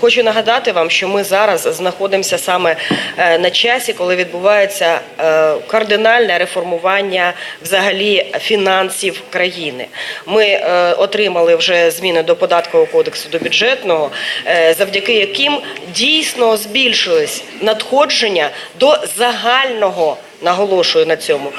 Хочу нагадати вам, що ми зараз знаходимося саме е, на часі, коли відбувається е, кардинальне реформування взагалі фінансів країни. Ми е, отримали вже зміни до податкового кодексу до бюджетного, завдяки яким дійсно збільшились надходження до загального. Наголошую на цьому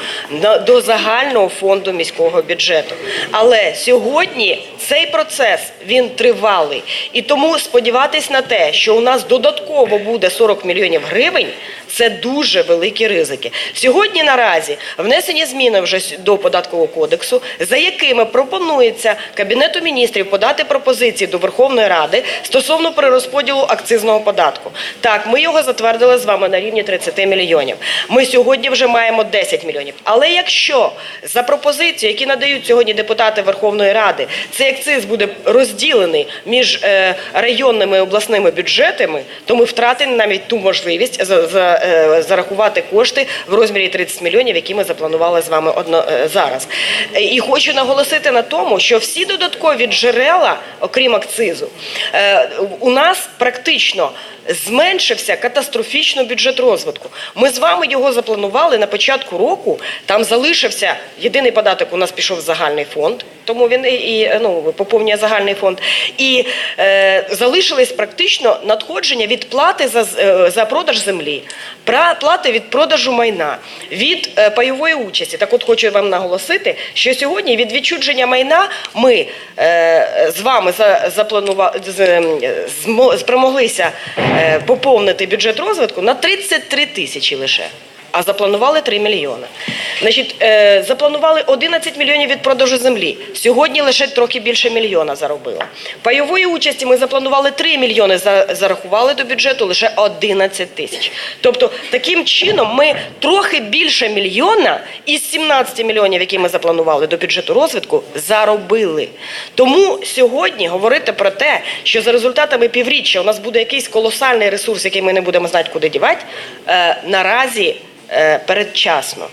до загального фонду міського бюджету. Але сьогодні цей процес він тривалий, і тому сподіватись на те, що у нас додатково буде 40 мільйонів гривень, це дуже великі ризики. Сьогодні наразі внесені зміни вже до податкового кодексу, за якими пропонується кабінету міністрів подати пропозиції до Верховної Ради стосовно перерозподілу акцизного податку. Так, ми його затвердили з вами на рівні 30 мільйонів. Ми сьогодні вже маємо 10 мільйонів. Але якщо за пропозицію, які надають сьогодні депутати Верховної Ради, цей акциз буде розділений між е, районними і обласними бюджетами, то ми втратимо навіть ту можливість е, зарахувати кошти в розмірі 30 мільйонів, які ми запланували з вами е, зараз. І хочу наголосити на тому, що всі додаткові джерела, окрім акцизу, у нас практично зменшився катастрофічно бюджет розвитку. Ми з вами його запланували на початку року. Там залишився єдиний податок. У нас пішов в загальний фонд, тому він і, і ну поповнює загальний фонд. І е, залишились практично надходження від плати за, е, за продаж землі, плати від продажу майна, від е, пайової участі. Так, от хочу вам наголосити, що сьогодні від відчудження майна ми е, з вами за, запланували з, ем, спромоглися е, поповнити бюджет розвитку на 33 тисячі лише. А запланували 3 мільйони. Значить, е, запланували 11 мільйонів від продажу землі. Сьогодні лише трохи більше мільйона заробила. Пайової участі ми запланували 3 мільйони, за- зарахували до бюджету лише 11 тисяч. Тобто, таким чином ми трохи більше мільйона із 17 мільйонів, які ми запланували до бюджету розвитку, заробили. Тому сьогодні говорити про те, що за результатами півріччя у нас буде якийсь колосальний ресурс, який ми не будемо знати, куди дівати, е, наразі передчасно.